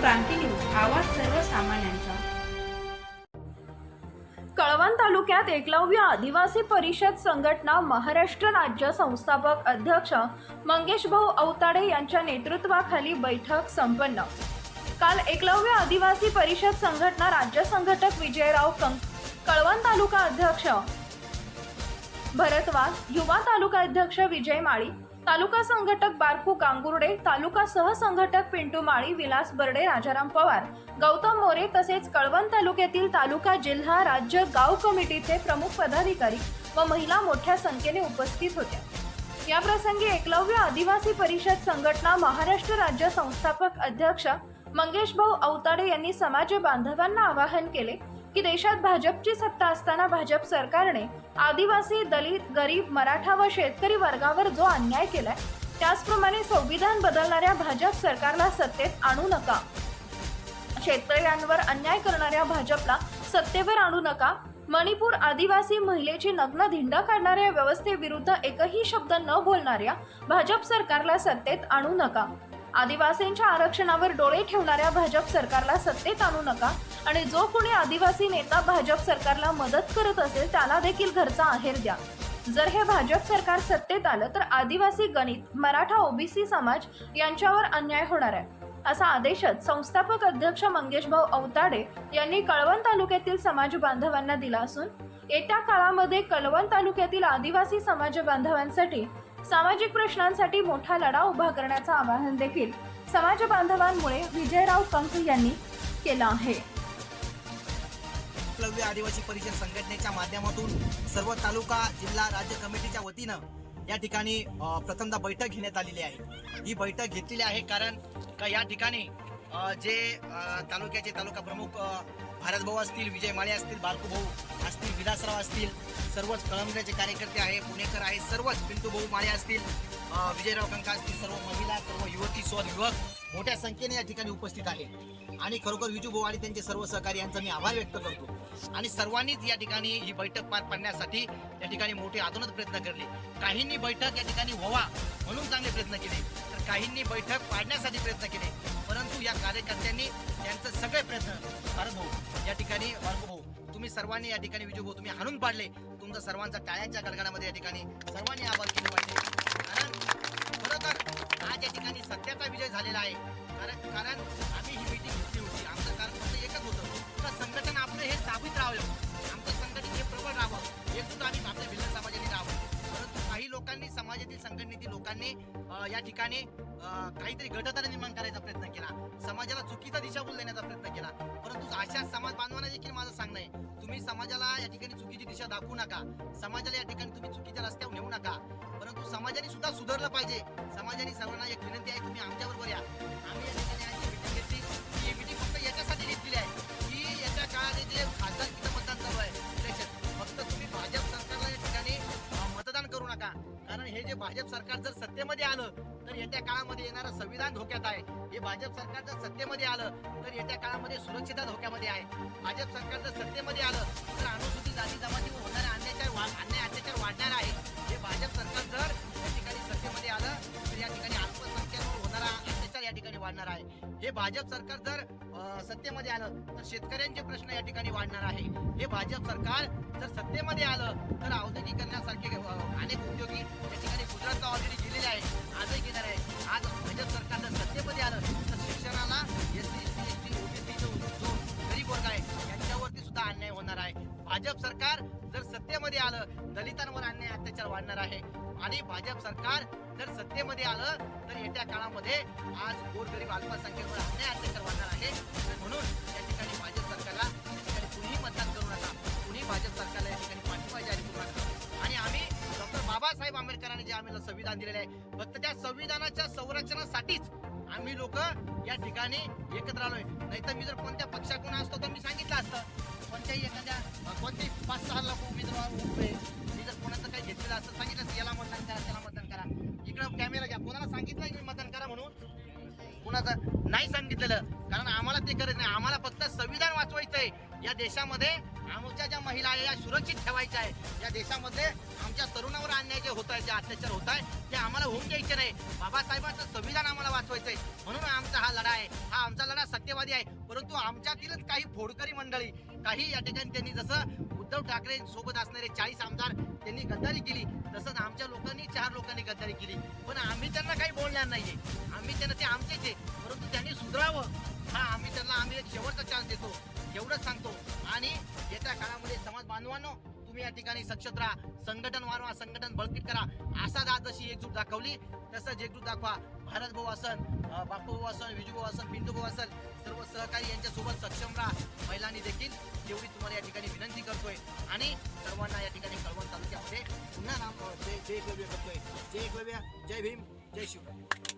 क्रांती news आवाज सर्वसामान्यांचा. कळवण तालुक्यात एकलव्य आदिवासी परिषद संघटना महाराष्ट्र राज्य संस्थापक अध्यक्ष मंगेश भाऊ अवताडे यांच्या नेतृत्वाखाली बैठक संपन्न. काल एकलव्य आदिवासी परिषद संघटना राज्य संघटक विजयराव कंक कळवण तालुका अध्यक्ष भरतवास युवा तालुका अध्यक्ष विजय माळी तालुका संघटक बारकू गांगुर्डे तालुका सहसंघटक पिंटू माळी विलास बर्डे राजाराम पवार गौतम मोरे तसेच कळवण तालुक्यातील तालुका जिल्हा राज्य गाव कमिटीचे प्रमुख पदाधिकारी व महिला मोठ्या संख्येने उपस्थित होत्या. या प्रसंगी एकलव्य आदिवासी परिषद संघटना महाराष्ट्र राज्य संस्थापक अध्यक्ष मंगेश भाऊ अवताडे यांनी समाज बांधवांना आवाहन केले की देशात भाजपची सत्ता असताना भाजप सरकारने आदिवासी दलित गरीब मराठा व शेतकरी वर्गावर जो अन्याय केलाय त्याचप्रमाणे संविधान बदलणाऱ्या भाजप सरकारला सत्तेत आणू नका. शेतकऱ्यांवर अन्याय करणाऱ्या भाजपला सत्तेवर आणू नका. मणिपूर आदिवासी महिलेची नग्न धिंड काढणाऱ्या व्यवस्थेविरुद्ध एकही शब्द न बोलणाऱ्या भाजप सरकारला सत्तेत आणू नका. आदिवासींच्या आरक्षणावर डोळे ठेवणाऱ्या भाजप सरकारला सत्तेत आणू नका आणि जो कोणी आदिवासी नेता भाजप सरकारला मदत करत असेल त्याला देखील घरचा आहेर द्या. जर हे भाजप सरकार सत्तेत आलं तर आदिवासी गणित मराठा ओबीसी समाज यांच्यावर अन्याय होणार आहे. असा आदेशच संस्थापक अध्यक्ष मंगेशभाऊ अवताडे यांनी कळवण तालुक्यातील समाज बांधवांना दिला असून येत्या काळामध्ये कळवण तालुक्यातील आदिवासी समाज बांधवांसाठी सामाजिक प्रश्नांसाठी मोठा लढा उभा करण्याचं आवाहन देखील समाज बांधवांमुळे विजयराव कंक यांनी केलं आहे. एकलव्य आदिवासी परिषद संघटनेच्या माध्यमातून सर्व तालुका जिल्हा राज्य कमिटीच्या वतीनं या ठिकाणी प्रथमदा बैठक घेण्यात आलेली आहे. ही बैठक घेतलेली आहे कारण का या ठिकाणी जे तालुक्याचे तालुका प्रमुख भारत भाऊ असतील विजय माळे असतील बालकू भाऊ असतील विलासराव असतील सर्वच कळमण्याचे कार्यकर्ते आहे पुणेकर आहे सर्वच पिंटू भाऊ माळे असतील विजयराव कंका असतील सर्व महिला सर्व युवती स्व युवक मोठ्या संख्येने या ठिकाणी उपस्थित आहे. आणि खरोखर विजू भाऊ आणि त्यांचे सर्व सहकारी यांचा मी आभार व्यक्त करतो. आणि सर्वांनीच या ठिकाणी ही बैठक पार पाडण्यासाठी या ठिकाणी मोठे आधुनिक प्रयत्न केले काहींनी बैठक या ठिकाणी व्हावा म्हणून चांगले प्रयत्न केले. तर काहींनी बैठक पाडण्यासाठी प्रयत्न केले. परंतु या कार्यकर्त्यांनी त्यांचे सगळे प्रयत्न भारत भाऊ या ठिकाणी भाऊ तुम्ही सर्वांनी या ठिकाणी विजू भाऊ तुम्ही हाणून पाडले. तुमचा सर्वांचा टाळ्यांच्या गडगडामध्ये या ठिकाणी सर्वांनी आभार केले पाहिजे. कारण खरं तर आज या ठिकाणी सत्याचा विजय झालेला आहे. कारण कारण आम्ही ही मीटिंग घेतली होती. आमचं कारण फक्त एकच होतं. का संघटन आपलं हे स्थापित राहावं. आमचं संघटन हे प्रबळ राहावं. एकूण सुद्धा आम्ही आपल्या भिल्ल समाजाने राहावं. परंतु काही लोकांनी समाजातील संघटनेतील लोकांनी या ठिकाणी काहीतरी गटतरा निर्माण करायचा प्रयत्न केला. समाजाला चुकीचा दिशाभूल देण्याचा प्रयत्न केला. परंतु अशा समाज बांधवांना देखील माझं सांगणं आहे तुम्ही समाजाला या ठिकाणी चुकीची दिशा दाखवू नका. समाजाला या ठिकाणी तुम्ही चुकीच्या रस्त्यावर नेऊ नका. परंतु समाजाने सुद्धा सुधारलं पाहिजे. समाजाने सर्वांना एक विनंती आहे तुम्ही आमच्यावर हे जे भाजप सरकार जर सत्तेमध्ये आलं तर येत्या काळामध्ये येणारं संविधान धोक्यात आहे. हे भाजप सरकार जर सत्तेमध्ये आलं तर येत्या काळामध्ये सुरक्षितता धोक्यामध्ये आहे. भाजप सरकार जर सत्तेमध्ये आलं तर भाजप सरकार जर सत्तेमध्ये आलं तर शेतकऱ्यांचे प्रश्न या ठिकाणी वाढणार आहे. हे भाजप सरकार जर सत्तेमध्ये आलं तर औद्योगिकरणासारखे अनेक उद्योगी या ठिकाणी गुजरातला ऑलरेडी गेलेले आहे आजही घेणार आहे आज भाजप सरकार जर सत्तेमध्ये आलं तर शिक्षणाला S C S T S T OBC जो जो गरीब वर्ग आहे यांच्यावरती सुद्धा अन्याय होणार आहे. भाजप सरकार जर सत्तेमध्ये आलं दलितांवर अन्याय अत्याचार वाढणार आहे. आणि भाजप सरकार जर सत्तेमध्ये आलं तर येत्या काळामध्ये आज गोरगरीब अल्पसंख्येवर अन्याय अत्याचार वाढणार आहे. म्हणून या ठिकाणी भाजप सरकारला या ठिकाणी कुणीही मतदान करू नका. कुणी भाजप सरकारला या ठिकाणी पाठिंबा जाहीर करू नका. आणि आम्ही डॉक्टर बाबासाहेब आंबेडकरांनी जे आम्हाला संविधान दिलेलं आहे फक्त त्या संविधानाच्या संरक्षणासाठीच आम्ही लोक या ठिकाणी एकत्र आलोय. नाहीतर मी जर कोणत्या पक्षाकडून असतो तर मी सांगितलं असतं. कोणत्याही एखाद्या कोणत्याही पाच सहा लाख उमेदवार उभे मी जर कोणाचं काही घेतलेलं असं सांगितलं याला मतदान करा त्याला मतदान करा. इकडं कॅमेरा घ्या. कोणाला सांगितलं की मतदान करा म्हणून? कुणाचं नाही सांगितलेलं. कारण आम्हाला ते करत नाही. आम्हाला फक्त संविधान वाचवायचं आहे या देशामध्ये आमच्या ज्या महिला आहे या सुरक्षित ठेवायच्या आहे या देशामध्ये आमच्या तरुणावर अन्याय जे होत आहे जे अत्याचार होत आहे ते आम्हाला होऊन द्यायचे नाही. बाबासाहेबांचं संविधान आम्हाला वाचवायचं आहे म्हणून आमचा हा लढा आहे. हा आमचा लढा सत्यवादी आहे. परंतु आमच्यातीलच काही फोडकरी मंडळी काही या ठिकाणी त्यांनी जसं उद्धव ठाकरे सोबत असणारे चाळीस आमदार त्यांनी गद्दारी केली. तसंच आमच्या लोकांनी चार लोकांनी गद्दारी केली. पण आम्ही त्यांना काही बोलणार नाहीये. आम्ही त्यांना ते आमचेच आहे. परंतु त्यांनी सुधारावं. हा आम्ही त्यांना आम्ही एक शेवटचा चान्स देतो. एवढंच सांगतो. आणि येत्या काळामध्ये समाज बांधवांनो तुम्ही या ठिकाणी सक्षत राहा. संघटन वाढवा संघटन बळकट करा. असा दा जशी एकजूट दाखवली तसंच एकजूट दाखवा. भारत भाऊ असन बापू भाऊ असन विजू भाऊ असन पिंटू भाऊ असन सर्व सहकारी यांच्यासोबत सक्षम राहा. महिलांनी देखील तेवढी तुम्हाला या ठिकाणी विनंती करतोय. आणि सर्वांना या ठिकाणी कळवण तालुक्यामध्ये पुन्हा नाम जय जय एकलव्य करतोय. जय एकलव्य जय भीम जय शिव.